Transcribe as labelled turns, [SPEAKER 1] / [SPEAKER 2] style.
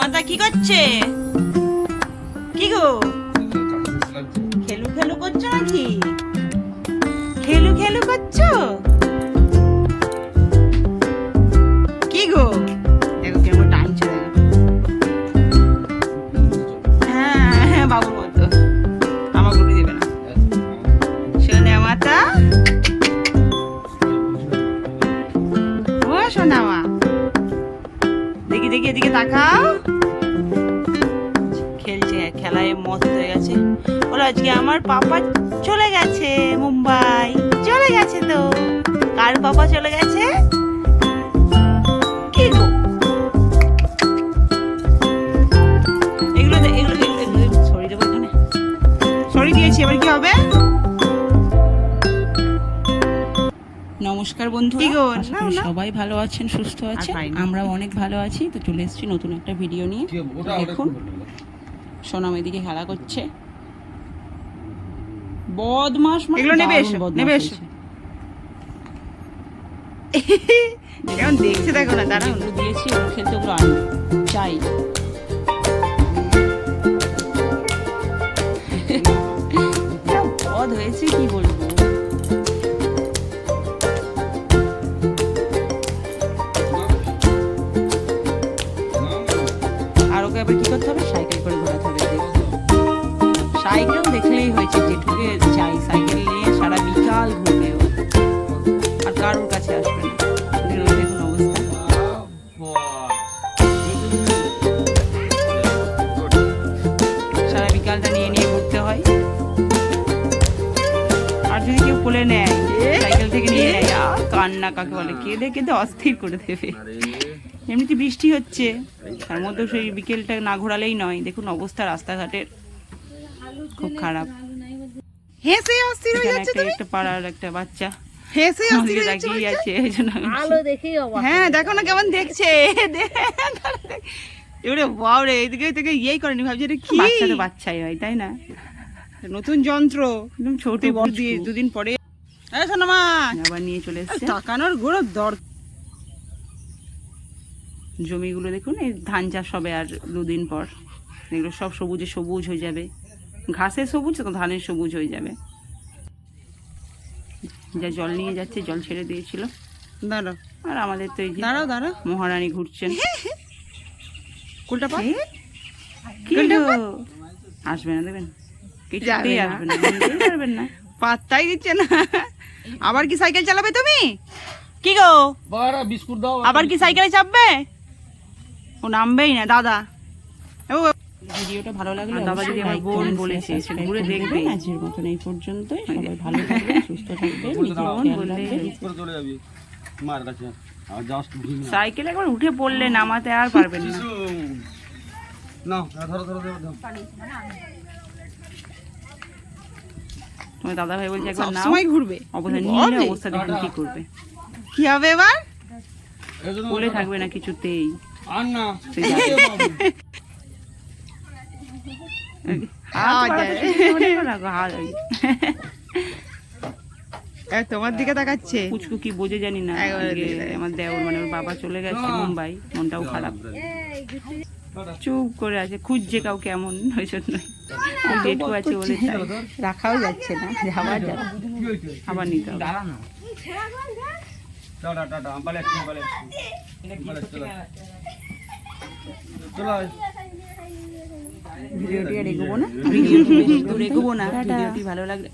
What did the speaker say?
[SPEAKER 1] সোনামাতা কি করছে? কি গো? খেলু খেলু করছ নাকি? খেলু খেলু করছ? এদিকে তাকাও। খেলছে, খেলায় মত হয়ে গেছে। বলো, আজকে আমার পাপা চলে গেছে মুম্বাই। চলে গেছে তো। কার পাপা চলে গেছে? এগুলো এগুলো সরি দিয়েছি, এবার কি হবে?
[SPEAKER 2] নমস্কার বন্ধু। সবাই ভালো আছেন সুস্থ আছেন। আমরাও অনেক ভালো আছি। তো চলে এসেছি নতুন একটা ভিডিও নিয়ে। দেখুন। সোনাম এদিকে খেলা করছে। বদমাস মানে
[SPEAKER 1] এগুলো নেবে এসো,
[SPEAKER 2] বদমাশ
[SPEAKER 1] নেবে এসো। কেমন দেখছে দেখো না
[SPEAKER 2] যেগুলো দিয়েছি খেলতে ওগুলো আনবে। চাই। হয়েছে যেটুকে চাই সাইকেল নিয়ে সারা বিকাল ঘুরবে ও। আর কারোর কাছে আসবে না। দেখুন অবস্থা? সারা বিকালটা নিয়ে নিয়ে ঘুরতে হয়। আর যদি কেউ কোলে নেয় সাইকেল থেকে নিয়ে নেয় আর কান্না কাকে বলে? কেঁদে কেঁদে অস্থির করে দেবে। এমনিতে বৃষ্টি হচ্ছে। তার মধ্যে সেই বিকেলটা না ঘোরালেই নয়। দেখুন অবস্থা রাস্তাঘাটের। খুব খারাপ।
[SPEAKER 1] হেসে অস্থির হয়ে যাচ্ছে
[SPEAKER 2] একটা
[SPEAKER 1] তুমি?
[SPEAKER 2] একটা পাড়ার একটা বাচ্চা।
[SPEAKER 1] হেসে অস্থির হয়ে যাচ্ছে
[SPEAKER 2] আছে
[SPEAKER 3] আলো দেখেই অবাক
[SPEAKER 1] হ্যাঁ দেখো না কেমন দেখছে। এবারে বাও রে এদিকে থেকে ইয়েই করেনি ভাবছি এটা কি?
[SPEAKER 2] বাচ্চা তো বাচ্চাই হয় তাই না?
[SPEAKER 1] নতুন যন্ত্র
[SPEAKER 2] একদম ছোট
[SPEAKER 1] দিয়ে দুদিন পরে। এই শোনো মা।
[SPEAKER 2] আবার নিয়ে চলে এসছে।
[SPEAKER 1] টাকানোর গুঁড়ো দর
[SPEAKER 2] জমিগুলো দেখুন এই ধান চাষ হবে আর দুদিন পর। এগুলো সব সবুজে সবুজ হয়ে যাবে। ঘাসের সবুজ তো ধানের সবুজ হয়ে যাবে। যা জল নিয়ে যাচ্ছে জল ছেড়ে দিয়েছিল।
[SPEAKER 1] দাঁড়াও।
[SPEAKER 2] আর আমাদের তো এই যে
[SPEAKER 1] দাঁড়াও দাঁড়াও।
[SPEAKER 2] মহারানী ঘুরছেন।
[SPEAKER 1] কুলটা পা।
[SPEAKER 2] কি আসবে না দেবেন। কিছুতেই
[SPEAKER 1] না।
[SPEAKER 2] আসবে না পারবেন না।
[SPEAKER 1] পাত্তাই দিচ্ছে না। আবার কি সাইকেল চালাবে তুমি? কি গো?
[SPEAKER 4] বিস্কুট দাও।
[SPEAKER 1] আবার কি সাইকেলে চাপবে? ও নামবেই না দাদা।
[SPEAKER 2] ভিডিওটা ভালো লাগলে
[SPEAKER 1] আর দাদা যদি আমার
[SPEAKER 2] অবশ্যই
[SPEAKER 1] বোন
[SPEAKER 2] like,
[SPEAKER 1] বলেছে, সেটা ঘুরে দেখবে।
[SPEAKER 2] আজকের মতন এই পর্যন্তই। সবাই ভালো থাকবেন সুস্থ থাকবেন
[SPEAKER 4] মার কাছে। আর জাস্ট
[SPEAKER 2] সাইকেল একবার উঠে পড়লে নামাতে আর পারবেন না।
[SPEAKER 4] না ধরো ধরো ধরো ধরো।
[SPEAKER 2] তোমার দাদা ভাই বলছে একবার নাও।
[SPEAKER 1] সবসময় ঘুরবে।
[SPEAKER 2] অবস্থা
[SPEAKER 1] রে।
[SPEAKER 2] অবস্থা দেখুন কি করবে।
[SPEAKER 1] কি হবে এবার?
[SPEAKER 2] বলে থাকবে না কিছুতেই।
[SPEAKER 4] আর না
[SPEAKER 2] সে যাবে। হাত
[SPEAKER 1] আওয়াজ
[SPEAKER 2] বাড়াতে
[SPEAKER 1] হয়।
[SPEAKER 2] শুধু মনে করো না, হাত ওই।
[SPEAKER 1] এ, তোমার দিকে তাকাচ্ছে?
[SPEAKER 2] পুচকু কি বোঝে জানি না। আমার দেওর মানে ওর বাবা চলে গেছে মুম্বাই মনটাও খারাপ। চুপ করে আছে খুঁজছে কাউ কেমন ওই জন্য জেঠু আছে বলে রাখাও যাচ্ছে না আবার যাবে। আবার নিতে হবে।
[SPEAKER 4] চলো
[SPEAKER 2] ভিডিওটি আর এগোবো না। ভিডিওটি ভালো লাগলে